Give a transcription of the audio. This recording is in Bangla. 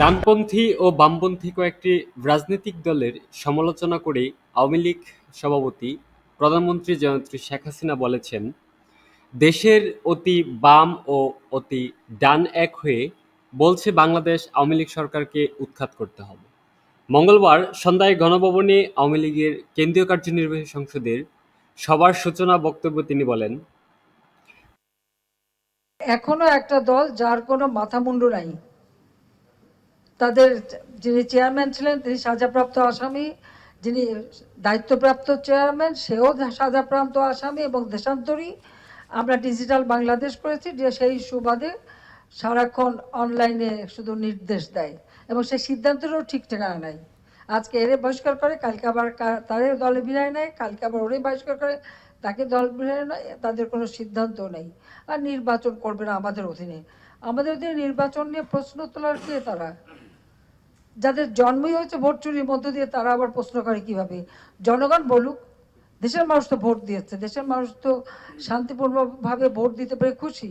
ডানপন্থী ও বামপন্থী কয়েকটি রাজনৈতিক দলের সমালোচনা করে আওয়ামী লীগ সভাপতি প্রধানমন্ত্রী জয়ন্ত্রী শেখ হাসিনা বলেছেন, দেশের অতি বাম ও অতি ডান এক হয়ে বলছে বাংলাদেশ আওয়ামী লীগ সরকারকে উৎখাত করতে হবে। মঙ্গলবার সন্ধ্যায় গণভবনে আওয়ামী লীগের কেন্দ্রীয় কার্যনির্বাহী সংসদের সবার সূচনা বক্তব্য তিনি বলেন, এখনও একটা দল যার কোনো মাথা মুন্ডু নাই। তাদের যিনি চেয়ারম্যান ছিলেন, তিনি সাজাপ্রাপ্ত আসামি, যিনি দায়িত্বপ্রাপ্ত চেয়ারম্যান, সেও সাজাপ্রাপ্ত আসামি এবং দেশান্তরী। আমরা ডিজিটাল বাংলাদেশ করেছি, যে সেই সুবাদে সারাক্ষণ অনলাইনে শুধু নির্দেশ দেয় এবং সেই সিদ্ধান্তেরও ঠিক ঠিকানা নাই। আজকে এরে বহিষ্কার করে, কালকে আবার তারে দলে বিদায় নেয়, কালকে আবার ওরে বহিষ্কার করে, তাকে দল বিদায় নেয়, তাদের কোনো সিদ্ধান্ত নেই। আর নির্বাচন করবে না আমাদের অধীনে। আমাদের অধীনে নির্বাচন নিয়ে প্রশ্ন তোলার কে তারা? যাদের জন্মই হয়েছে ভোট চুরির মধ্য দিয়ে, তারা আবার প্রশ্ন করে কীভাবে? জনগণ বলুক, দেশের মানুষ তো ভোট দিয়েছে, দেশের মানুষ তো শান্তিপূর্ণভাবে ভোট দিতে পেরে খুশি।